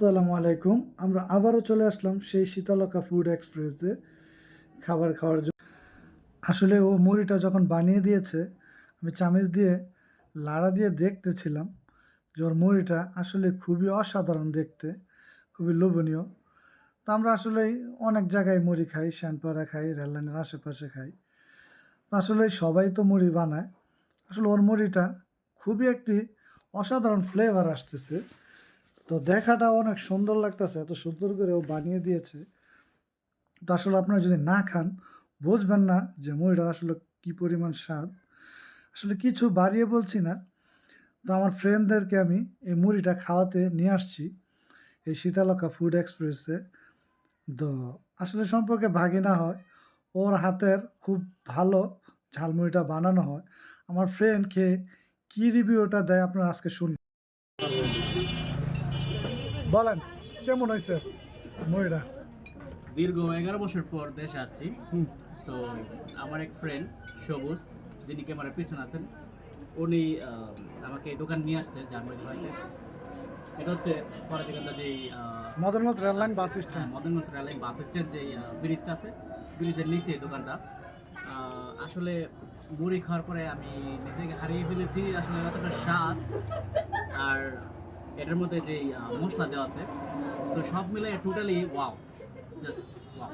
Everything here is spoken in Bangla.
আসসালামু আলাইকুম। আমরা আবারও চলে আসলাম সেই শীতলকা ফুড এক্সপ্রেসে খাবার খাওয়ার জন্য। আসলে ও মুড়িটা যখন বানিয়ে দিয়েছে, আমি চামিচ দিয়ে লাড়া দিয়ে দেখতেছিলাম যে ওর মুড়িটা আসলে খুবই অসাধারণ দেখতে, খুবই লোভনীয়। তো আমরা আসলে অনেক জায়গায় মুড়ি খাই শ্যানপাড়া খাই, রেললাইনের আশেপাশে খাই। আসলে সবাই তো মুড়ি বানায়। আসলে ওর মুড়িটা খুবই একটি অসাধারণ ফ্লেভার আসতেছে। তো দেখাটা অনেক সুন্দর লাগতেছে, এত সুন্দর করে ও বানিয়ে দিয়েছে। তো আসলে আপনারা যদি না খান, বুঝবেন না যে মুড়িটা আসলে কি পরিমাণ স্বাদ। আসলে কিছু বাড়িয়ে বলছি না, তো আমার ফ্রেন্ডদেরকে আমি এই মুড়িটা খাওয়াতে নিয়ে আসছি, এই শীতালকা ফুড এক্সপ্রেসে তো আসলে সম্পর্কে ভাগি না হয়, ওর হাতের খুব ভালো ঝালমুড়িটা বানানো হয়। আমার ফ্রেন্ড খেয়ে কী রিভিউটা দেয় আপনারা আজকে শুন বলেন কেমন হয়েছে মুড়িটা দীর্ঘ এগারো বছর পর দেশে আসছি। সো আমার এক ফ্রেন্ড সবুজ যিনি ক্যামেরার পিছনে আছেন উনি আমাকে দোকান নিয়ে আসছে জার্মানি হইতে এটা হচ্ছে পরাজিকান্তা যে Madanganj rail line bus stand. Madanganj rail line bus stand যে ব্রিজটা আছে ব্রিজের নিচে এই দোকানটা। আসলে মুড়ি খাওয়ার পরে আমি নিজেকে হারিয়ে ফেলেছি আসলে এতটা স্বাদ। আর এটার মধ্যে যে মশলা দেওয়া আছে সো সব মিলে টোটালি ওয়াও জাস্ট ওয়াও